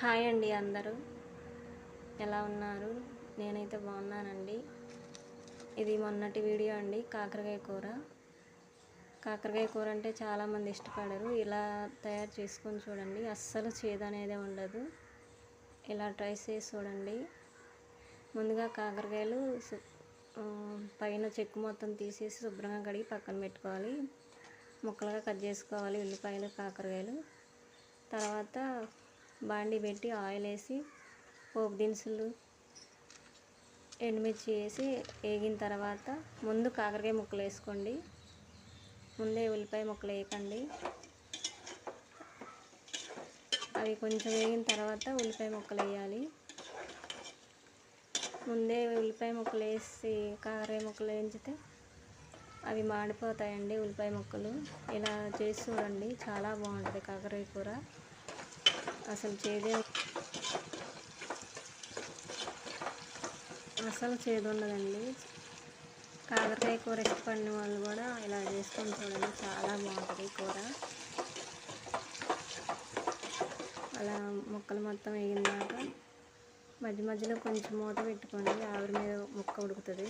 Hi అండి అందరూ. ఎలా ఉన్నారు? నేనైతే బాగున్నానండి. ఇది మొన్నటి వీడియో అండి కాకరకాయ కూర. కాకరకాయ కూర అంటే చాలామంది ఇష్టపడరు. ఇలా తయారు చేసుకొని చూడండి అస్సలు చేదు అనేది ఉండదు. ఇలా ట్రై చేసి చూడండి. ముందుగా కాకరకాయలు పైన చెక్కు మొత్తం తీసేసి శుభ్రంగా కడిగి పక్కన పెట్టుకోవాలి. ముక్కలుగా కట్ చేసుకోవాలి ఉల్లిపాయలు కాకరకాయలు. తర్వాత బాండి పెట్టి ఆయిల్ వేసి పోపు దినుసులు ఎండుమిర్చి వేసి వేగిన తర్వాత ముందు కాకరకాయ ముక్కలు వేసుకోండి. ముందే ఉల్లిపాయ ముక్కలు వేయకండి. అవి కొంచెం వేగిన తర్వాత ఉల్లిపాయ ముక్కలు వేయాలి. ముందే ఉల్లిపాయ ముక్కలు వేసి కాకరకాయ ముక్కలు వేయించితే అవి మాడిపోతాయండి ఉల్లిపాయ ముక్కలు. ఇలా చేసి చూడండి చాలా బాగుంటుంది కాకరకాయ కూర. అసలు చేదే అసలు చేదు ఉండదండి కాకరకాయ కూర ఇష్టపడిన వాళ్ళు కూడా ఇలా చేసుకొని చూడండి చాలా బాగుంటుంది కూర. అలా ముక్కలు మొత్తం వేగినాక మధ్య మధ్యలో కొంచెం మూత పెట్టుకోండి ఆవిరి మీద ముక్క ఉడుకుతుంది.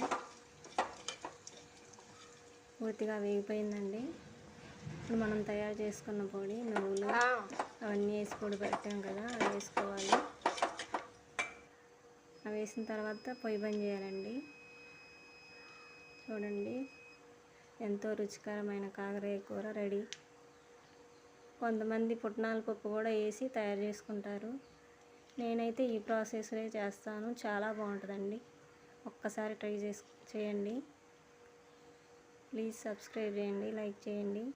పూర్తిగా వేగిపోయిందండి. ఇప్పుడు మనం తయారు చేసుకున్న పొడి నువ్వులు అవన్నీ వేసి పొడి పెట్టాం కదా అవి వేసుకోవాలి. అవి వేసిన తర్వాత పొయ్యి బంద్ చేయాలండి. చూడండి ఎంతో రుచికరమైన కాకరకాయ కూర రెడీ. కొంతమంది పుట్నాల పప్పు కూడా వేసి తయారు చేసుకుంటారు. నేనైతే ఈ ప్రాసెస్లో చేస్తాను చాలా బాగుంటుందండి. ఒక్కసారి ట్రై చేసి చేయండి. ప్లీజ్ సబ్స్క్రైబ్ చేయండి లైక్ చేయండి.